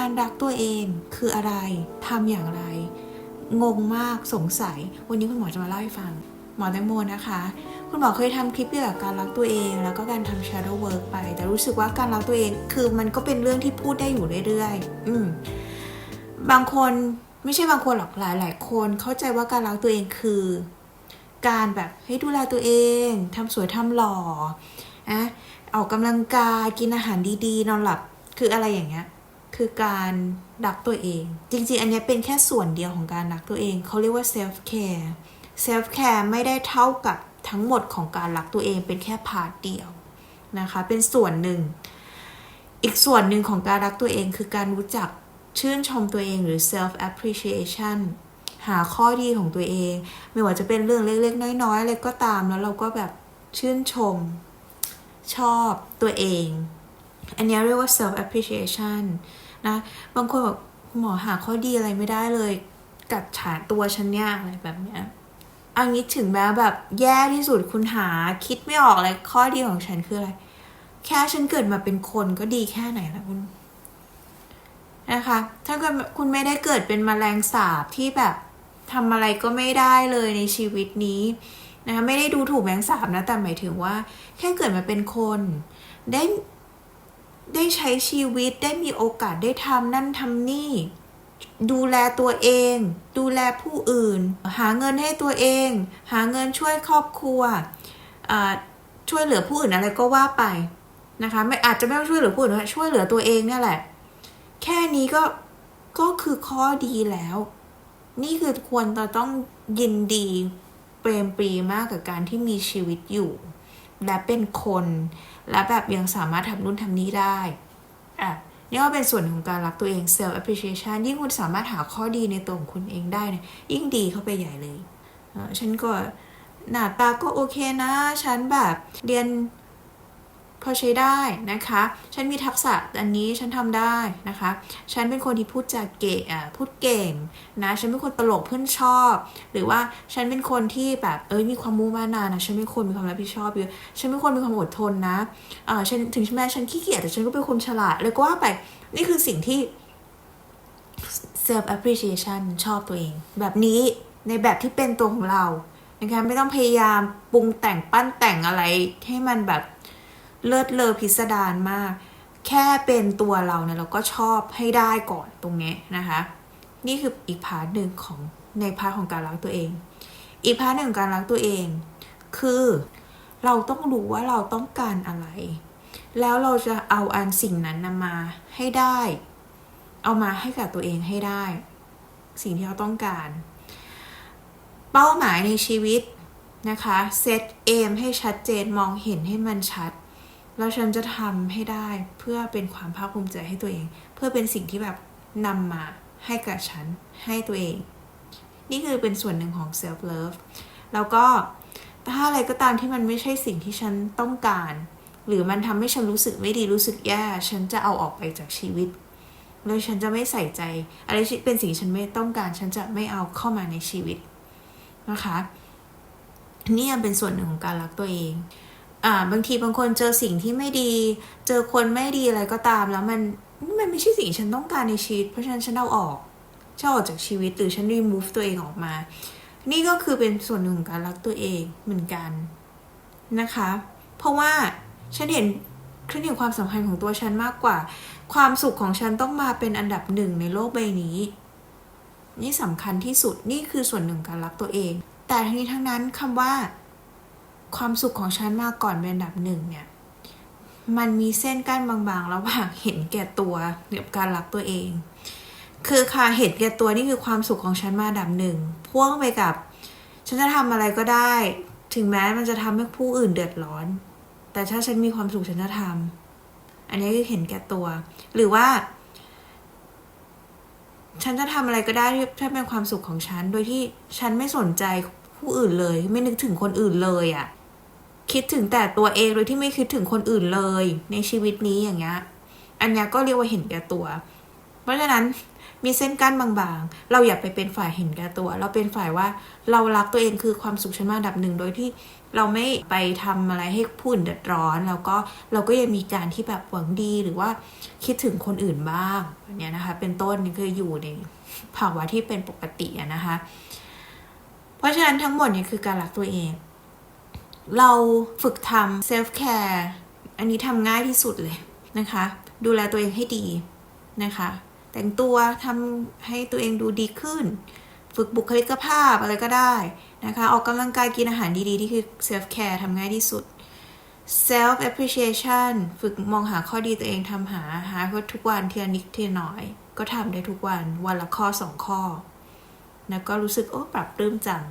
การรักตัวเองคืออะไรทำอย่างไร งงมากสงสัย วันนี้คุณหมอจะมาเล่าให้ฟัง หมอแตงโมนะคะ คุณหมอเคยทำคลิปเกี่ยวกับการรักตัวเอง แล้วก็การทำ shadow work ไป แต่รู้สึกว่าการรักตัวเองคือมันก็เป็นเรื่องที่พูดได้อยู่เรื่อยๆ อืมบางคนไม่ใช่บางคนหรอกหลายหลายๆคนเข้าใจว่าการรักตัวเองคือ การแบบให้ดูแลตัวเองทำสวยทำหล่อนะออกกำลังกายกินอาหารดีๆ นอนหลับคืออะไรอย่างเงี้ย คือการรักตัวเอง จริงๆ อันนี้เป็นแค่ส่วนเดียวของการรักตัวเอง เขาเรียกว่า self care self care ไม่ได้เท่ากับทั้งหมดของการรักตัวเองเป็นแค่พาร์ทเดียวนะคะ เป็นส่วนหนึ่ง อีกส่วนหนึ่งของการรักตัวเองคือการรู้จักชื่นชมตัวเองหรือ self appreciation หาข้อดีของตัวเอง ไม่ว่าจะเป็นเรื่องเล็กๆ น้อยๆอะไรก็ตามแล้วเราก็แบบชื่นชม ชอบตัวเอง อันนี้เรียกว่า self appreciation นะบางคนบอกหมอหาข้อดีอะไรไม่ได้เลย กัดฉาตัวฉันเนี่ยอะไรแบบเนี้ยอันนี้ถึงแม้แบบแย่ที่สุดคุณหาคิดไม่ออกเลยข้อดีของฉันคืออะไร แค่ฉันเกิดมาเป็นคนก็ดีแค่ไหนละคุณนะคะถ้าเกิดคุณไม่ได้เกิดเป็นมแมลงสาบที่แบบทำอะไรก็ไม่ได้เลยในชีวิตนี้นะคะไม่ได้ดูถูกแมลงสาบนะแต่หมายถึงว่า แค่เกิดมาเป็นคน ได้ ได้ใช้ชีวิตได้มีโอกาสได้ทำนั่นทำนี่ ดูแลตัวเอง ดูแลผู้อื่น หาเงินให้ตัวเอง หาเงินช่วยครอบครัวช่วยเหลือผู้อื่นอะไรก็ว่าไปนะคะไม่อาจจะไม่ต้องช่วยเหลือผู้อื่นช่วยเหลือตัวเองเนี่ยแหละ แค่นี้ก็ก็คือข้อดีแล้ว นี่คือควรจะต้องยินดีเปรมปรีมากกับการที่มีชีวิตอยู่ และเป็นคน และแบบยังสามารถทำนู่นทำนี้ได้อะนี่ก็เป็นส่วนของการรักตัวเอง self appreciation ยิ่งคุณสามารถหาข้อดีในตัวของคุณเองได้เนี่ยยิ่งดีเข้าไปใหญ่เลยอ่อฉันก็หน้าตาก็โอเคนะ ฉันแบบเรียน พอใช้ได้นะคะ ฉันมีทักษะอันนี้ฉันทำได้นะคะ ฉันเป็นคนที่พูดจาเก่งพูดเก่งนะ ฉันเป็นคนตลกเพื่อนชอบ หรือว่าฉันเป็นคนที่แบบเอ้ยมีความมุ่งมั่นนะ ฉันเป็นคนมีความรับผิดชอบเยอะ ฉันเป็นคนมีความอดทนนะอ่าฉันถึงแม้ฉันขี้เกียจแต่ฉันก็เป็นคนฉลาดเลยก็ว่าไป นี่คือสิ่งที่ self appreciation ชอบตัวเอง แบบนี้ในแบบที่เป็นตัวของเรานะคะไม่ต้องพยายามปรุงแต่งปั้นแต่งอะไรให้มันแบบ เลิศเลอพิสดารมาก แค่เป็นตัวเราเนี่ยเราก็ชอบให้ได้ก่อนตรงนี้นะคะ นี่คืออีกพาร์ทหนึ่งของในพาร์ทของการรักตัวเอง อีกพาร์ทหนึ่งของการรักตัวเอง คือเราต้องรู้ว่าเราต้องการอะไร แล้วเราจะเอาอันสิ่งนั้นนำมาให้ได้ เอามาให้กับตัวเองให้ได้ สิ่งที่เราต้องการ เป้าหมายในชีวิตนะคะ เซตเอมให้ชัดเจนมองเห็นให้มันชัด แล้วฉันจะทำให้ได้เพื่อเป็นความภาคภูมิใจให้ตัวเอง เพื่อเป็นสิ่งที่แบบนำมาให้กับฉันให้ตัวเอง นี่คือเป็นส่วนหนึ่งของ self love แล้วก็ถ้าอะไรก็ตามที่มันไม่ใช่สิ่งที่ฉันต้องการ หรือมันทำให้ฉันรู้สึกไม่ดีรู้สึกแย่ ฉันจะเอาออกไปจากชีวิตแล้วฉันจะไม่ใส่ใจอะไรเป็นสิ่งที่ฉันไม่ต้องการ ฉันจะไม่เอาเข้ามาในชีวิตนะคะนี่ยังเป็นส่วนหนึ่งของการรักตัวเอง อ่าบางทีบางคนเจอสิ่งที่ไม่ดี เจอคนไม่ดีอะไรก็ตาม แล้วมันมันไม่ใช่สิ่งที่ฉันต้องการในชีวิต เพราะฉะนั้นฉันเอาออกฉันอออกจากชีวิตหรือฉันรีมูฟตัวเองออกมา นี่ก็คือเป็นส่วนหนึ่งของการรักตัวเองเหมือนกันนะคะ เพราะว่าฉันเห็นฉันเห็นความสำคัญของตัวฉันมากกว่า ความสุขของฉันต้องมาเป็นอันดับหนึ่งในโลกใบนี้ นี่สำคัญที่สุดนี่คือส่วนหนึ่งการรักตัวเอง แต่ทั้งนี้ทั้งนั้นคำว่า ความสุขของฉันมาก่อนเป็นอันดับหนึ่งเนี่ย มันมีเส้นกั้นบางๆระหว่างเห็นแก่ตัวกับการรักตัวเอง คือค่ะเห็นแก่ตัวนี่คือความสุขของฉันมาอันดับหนึ่งพ่วงไปกับ ฉันจะทำอะไรก็ได้ ถึงแม้มันจะทำให้ผู้อื่นเดือดร้อน แต่ถ้าฉันมีความสุขฉันจะทำอันนี้คือเห็นแก่ตัว หรือว่า ฉันจะทำอะไรก็ได้ที่ถ้าเป็นความสุขของฉัน โดยที่ฉันไม่สนใจผู้อื่นเลย ไม่นึกถึงคนอื่นเลยอะ่ะ คิดถึงแต่ตัวเองโดยที่ไม่คิดถึงคนอื่นเลย ในชีวิตนี้อย่างเงี้ย อันนี้ก็เรียกว่าเห็นแก่ตัว เพราะฉะนั้นมีเส้นกั้นบางๆ เราอย่าไปเป็นฝ่ายเห็นแก่ตัว เราเป็นฝ่ายว่าเรารักตัวเองคือความสุขชั้นมาอันดับหนึ่งโดยที่เราไม่ไปทำอะไรให้ผู้อื่นเดือดร้อน แล้วก็เราก็ยังมีการที่แบบหวังดีหรือว่าคิดถึงคนอื่นบ้างเนี้ยนะคะ เป็นต้นนี่คืออยู่ในภาวะที่เป็นปกติอะนะคะ เพราะฉะนั้นทั้งหมดเนี่ยคือการรักตัวเอง เราฝึกทำเซลฟ์แคร์อันนี้ทำง่ายที่สุดเลยนะคะ ดูแลตัวเองให้ดีนะคะ แต่งตัวทำให้ตัวเองดูดีขึ้น ฝึกบุคลิกภาพอะไรก็ได้นะคะ ออกกำลังกายกินอาหารดีๆ ที่คือ self care ทำง่ายที่สุด self appreciation ฝึกมองหาข้อดีตัวเองทำหาหาทุกวันเทียนิดเทียน่อย ก็ทำได้ทุกวันวันละข้อสองข้อ แล้วก็รู้สึกโอ้ปรับปลื้มจัง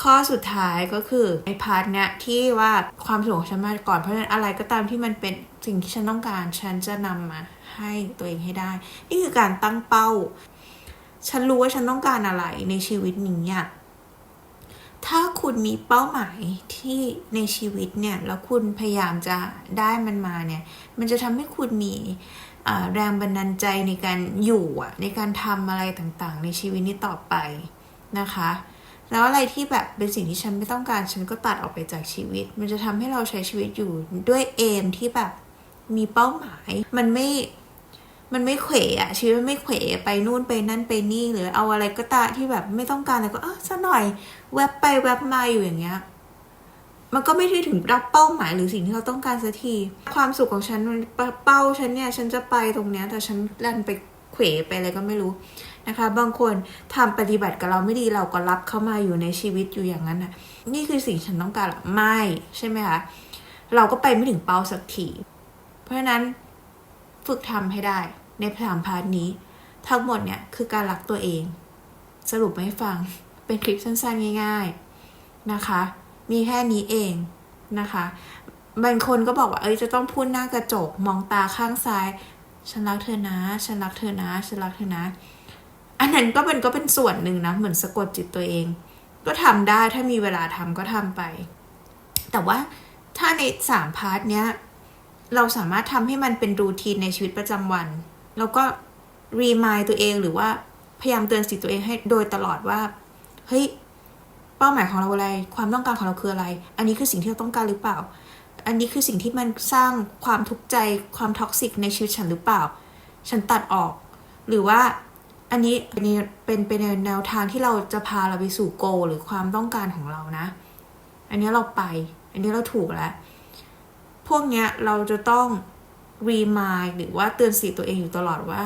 ข้อสุดท้ายก็คือในพาร์ทเนี้ยที่ว่าความสุขของฉันมาก่อนเพราะฉะนั้นอะไรก็ตามที่มันเป็นสิ่งที่ฉันต้องการฉันจะนำมาให้ตัวเองให้ได้ นี่คือการตั้งเป้า ฉันรู้ว่าฉันต้องการอะไรในชีวิตนี้อะถ้าคุณมีเป้าหมายที่ในชีวิตเนี่ยแล้วคุณพยายามจะได้มันมาเนี่ย มันจะทำให้คุณมีแรงบันดาลใจในการอยู่อะในการทำอะไรต่างๆ ในชีวิตนี้ต่อไปนะคะ แล้วอะไรที่แบบเป็นสิ่งที่ฉันไม่ต้องการ ฉันก็ตัดออกไปจากชีวิต มันจะทำให้เราใช้ชีวิตอยู่ด้วยเอมที่แบบมีเป้าหมาย มันไม่ มันไม่เขวอะชีวิตมันไม่เขวไปนู่นไปนั่นไปนี่หรือเอาอะไรก็ตาที่แบบไม่ต้องการอะไรก็เออสักหน่อย แวบไปแวบมาอยู่อย่างเงี้ย มันก็ไม่ได้ถึงรับเป้าหมายหรือสิ่งที่เราต้องการสักที ความสุขของฉันมันเป้าฉันเนี่ย ฉันจะไปตรงเนี้ย แต่ฉันดันไปเขวไปอะไรก็ไม่รู้ นะคะ บางคนทำปฏิบัติกับเราไม่ดีเราก็รับเข้ามาอยู่ในชีวิตอยู่อย่างนั้นน่ะนี่คือสิ่งฉันต้องการหรอไม่ใช่ไหมคะเราก็ไปไม่ถึงเป้าสักทีเพราะฉะนั้นฝึกทำให้ได้ในสามพาร์ทนี้ ทั้งหมดเนี่ยคือการรักตัวเอง สรุปให้ฟังเป็นคลิปสั้นๆง่าย ๆนะคะ มีแค่นี้เองนะคะบางคนก็บอกว่าเอ้ยจะต้องพูดหน้ากระจกมองตาข้างซ้าย ฉันรักเธอนะ ฉันรักเธอนะ ฉันรักเธอนะ อันนั้นก็เป็นก็เป็นส่วนหนึ่งนะ เหมือนสะกดจิตตัวเอง ก็ทำได้ถ้ามีเวลาทำก็ทำไป แต่ว่าถ้าในสามพาร์ทเนี้ย เราสามารถทำให้มันเป็นรูทีนในชีวิตประจำวัน แล้วก็รีมายตัวเองหรือว่าพยายามเตือนสติตัวเองให้โดยตลอดว่า เฮ้ยเป้าหมายของเราอะไร ความต้องการของเราคืออะไร อันนี้คือสิ่งที่เราต้องการหรือเปล่า อันนี้คือสิ่งที่มันสร้างความทุกข์ใจความท็อกซิกในชีวิตฉันหรือเปล่า ฉันตัดออก หรือว่า อันนี้อันนี้เป็นเป็นแนวทางที่เราจะพาเราไปสู่โก หรือความต้องการของเรานะ อันนี้เราไป อันนี้เราถูกแล้ว พวกเนี้ยเราจะต้องรีมายหรือว่าเตือนสติตัวเองอยู่ตลอดว่า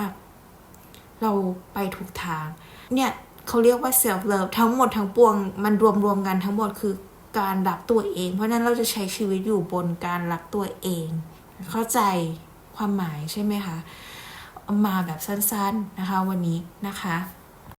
เราไปถูกทาง เนี่ยเขาเรียกว่า self love ทั้งหมดทั้งปวงมันรวมรวมกันทั้งหมดคือการรักตัวเอง เพราะฉะนั้นเราจะใช้ชีวิตอยู่บนการรักตัวเอง เข้าใจความหมายใช่ไหมคะ มาแบบสั้นๆนะคะวันนี้นะคะ